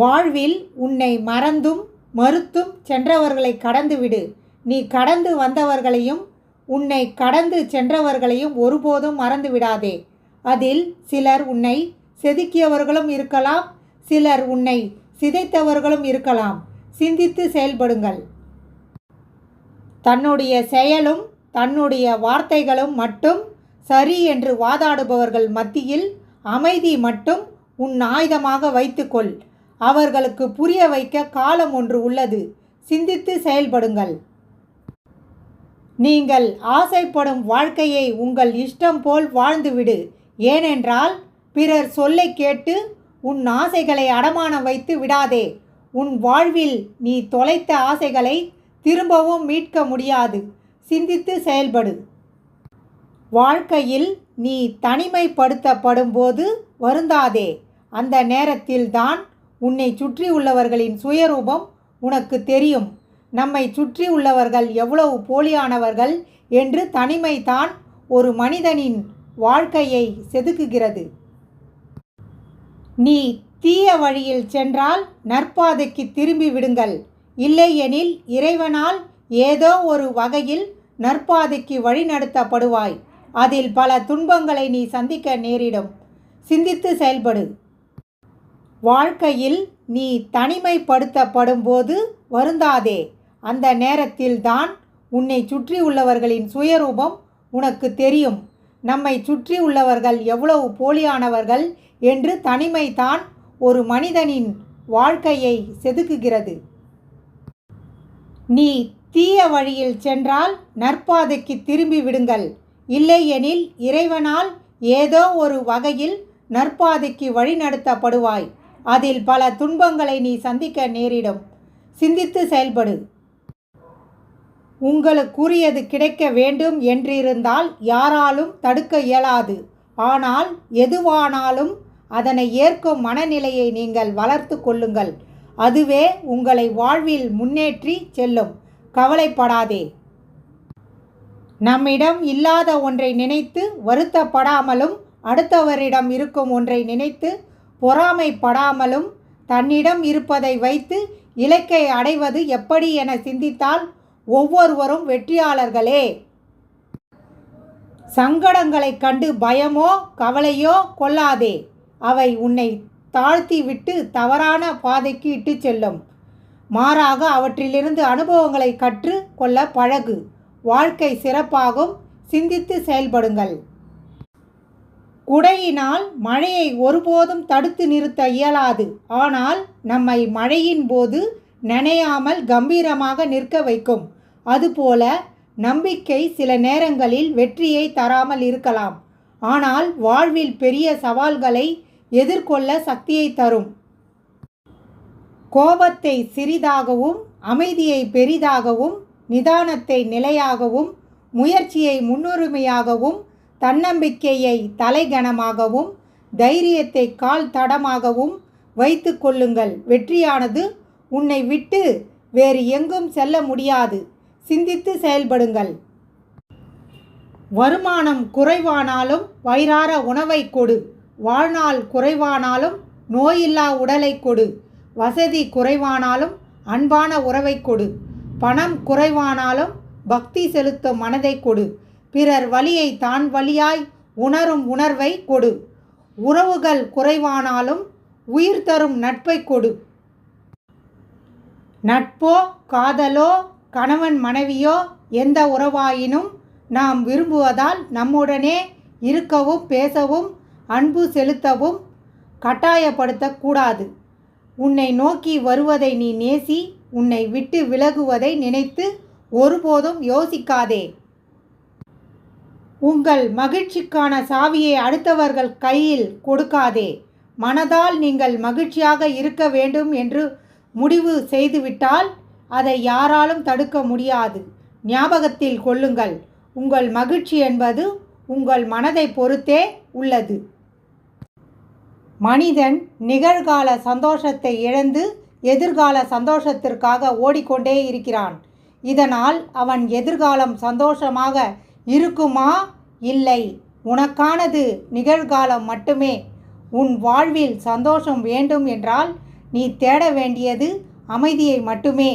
வாழ்வில் உன்னை மறந்தும் மறுத்தும் சென்றவர்களை கடந்துவிடு. நீ கடந்து வந்தவர்களையும் உன்னை கடந்து சென்றவர்களையும் ஒருபோதும் மறந்து விடாதே அதில் சிலர் உன்னை செதுக்கியவர்களும் இருக்கலாம் சிலர் உன்னை சிதைத்தவர்களும் இருக்கலாம். சிந்தித்து செயல்படுங்கள். தன்னுடைய செயலும் தன்னுடைய வார்த்தைகளும் மட்டும் சரி என்று வாதாடுபவர்கள் மத்தியில் அமைதி மட்டும் உன் ஆயுதமாக வைத்துக்கொள். அவர்களுக்கு புரிய வைக்க காலம் ஒன்று உள்ளது. சிந்தித்து செயல்படுங்கள். நீங்கள் ஆசைப்படும் வாழ்க்கையை உங்கள் இஷ்டம் போல் வாழ்ந்துவிடு. ஏனென்றால் பிறர் சொல்லை கேட்டு உன் ஆசைகளை அடமானம் வைத்து விடாதே. உன் வாழ்வில் நீ தொலைத்த ஆசைகளை திரும்பவும் மீட்க முடியாது. சிந்தித்து செயல்படு. வாழ்க்கையில் நீ தனிமைப்படுத்தப்படும் போது வருந்தாதே. அந்த நேரத்தில்தான் உன்னை சுற்றி உள்ளவர்களின் சுயரூபம் உனக்கு தெரியும். நம்மை சுற்றி உள்ளவர்கள் எவ்வளவு போலியானவர்கள் என்று தனிமைதான் ஒரு மனிதனின் வாழ்க்கையை செதுக்குகிறது. நீ தீய வழியில் சென்றால் நற்பாதைக்கு திரும்பி விடுங்கள். இல்லையெனில் இறைவனால் ஏதோ ஒரு வகையில் நற்பாதைக்கு வழிநடத்தப்படுவாய். அதில் பல துன்பங்களை நீ சந்திக்க நேரிடும். சிந்தித்து செயல்படு. வாழ்க்கையில் நீ தனிமைப்படுத்தப்படும்போது வருந்தாதே. அந்த நேரத்தில்தான் உன்னை சுற்றி உள்ளவர்களின் சுயரூபம் உனக்கு தெரியும். நம்மை சுற்றி உள்ளவர்கள் எவ்வளவு போலியானவர்கள் என்று தனிமைதான் ஒரு மனிதனின் வாழ்க்கையை செதுக்குகிறது. நீ தீய வழியில் சென்றால் நற்பாதைக்கு திரும்பி விடுங்கள். இல்லையெனில் இறைவனால் ஏதோ ஒரு வகையில் நற்பாதைக்கு வழிநடத்தப்படுவாய். அதில் பல துன்பங்களை நீ சந்திக்க நேரிடும். சிந்தித்து செயல்படு. உங்களுக்குரியது கிடைக்க வேண்டும் என்றிருந்தால் யாராலும் தடுக்க இயலாது. ஆனால் எதுவானாலும் அதனை ஏற்கும் மனநிலையை நீங்கள் வளர்த்து கொள்ளுங்கள். அதுவே உங்களை வாழ்வில் முன்னேற்றி செல்லும். கவலைப்படாதே. நம்மிடம் இல்லாத ஒன்றை நினைத்து வருத்தப்படாமலும் அடுத்தவரிடம் இருக்கும் ஒன்றை நினைத்து பொறாமைப்படாமலும் தன்னிடம் இருப்பதை வைத்து இலக்கை அடைவது எப்படி என சிந்தித்தால் ஒவ்வொருவரும் வெற்றியாளர்களே. சங்கடங்களைக் கண்டு பயமோ கவலையோ கொள்ளாதே. அவை உன்னை தாழ்த்திவிட்டு தவறான பாதைக்கு இட்டு செல்லும். மாறாக அவற்றிலிருந்து அனுபவங்களை கற்று கொள்ள பழகு. வாழ்க்கை சிறப்பாகும். சிந்தித்து செயல்படுங்கள். குடையினால் மழையை ஒருபோதும் தடுத்து நிறுத்த இயலாது. ஆனால் நம்மை மழையின் போது நனையாமல் கம்பீரமாக நிற்க வைக்கும். அதுபோல நம்பிக்கை சில நேரங்களில் வெற்றியை தராமல் இருக்கலாம். ஆனால் வாழ்வில் பெரிய சவால்களை எதிர்கொள்ள சக்தியை தரும். கோபத்தை சிறிதாகவும் அமைதியை பெரிதாகவும் நிதானத்தை நிலையாகவும் முயற்சியை முன்னுரிமையாகவும் தன்னம்பிக்கையை தலைகணமாகவும் தைரியத்தை கால் தடமாகவும் வைத்து கொள்ளுங்கள். வெற்றியானது உன்னை விட்டு வேறு எங்கும் செல்ல முடியாது. சிந்தித்து செயல்படுங்கள். வருமானம் குறைவானாலும் வயிறார உணவை கொடு. வாழ்நாள் குறைவானாலும் நோயில்லா உடலை கொடு. வசதி குறைவானாலும் அன்பான உறவை கொடு. பணம் குறைவானாலும் பக்தி செலுத்தும் மனதை கொடு. பிறர் வழியை தான் வழியாய் உணரும் உணர்வை கொடு. உறவுகள் குறைவானாலும் உயிர் தரும் நட்பை கொடு. நட்போ காதலோ கணவன் மனைவியோ எந்த உறவாயினும் நாம் விரும்புவதால் நம்முடனே இருக்கவும் பேசவும் அன்பு செலுத்தவும் கட்டாயப்படுத்தக்கூடாது. உன்னை நோக்கி வருவதை நீ நேசி உன்னை விட்டு விலகுவதை நினைத்து ஒருபோதும் யோசிக்காதே. உங்கள் மகிழ்ச்சிக்கான சாவியை அடுத்தவர்கள் கையில் கொடுக்காதே. மனதால் நீங்கள் மகிழ்ச்சியாக இருக்க வேண்டும் என்று முடிவு செய்துவிட்டால் அதை யாராலும் தடுக்க முடியாது. ஞாபகத்தில் கொள்ளுங்கள் உங்கள் மகிழ்ச்சி என்பது உங்கள் மனதை பொறுத்தே உள்ளது. மனிதன் நிகழ்கால சந்தோஷத்தை இழந்து எதிர்கால சந்தோஷத்திற்காக ஓடிக்கொண்டே இருக்கிறான். இதனால் அவன் எதிர்காலம் சந்தோஷமாக இருக்குமா? இல்லை. உனக்கானது நிகழ்காலம் மட்டுமே. உன் வாழ்வில் சந்தோஷம் வேண்டும் என்றால் நீ தேட வேண்டியது அமைதியை மட்டுமே.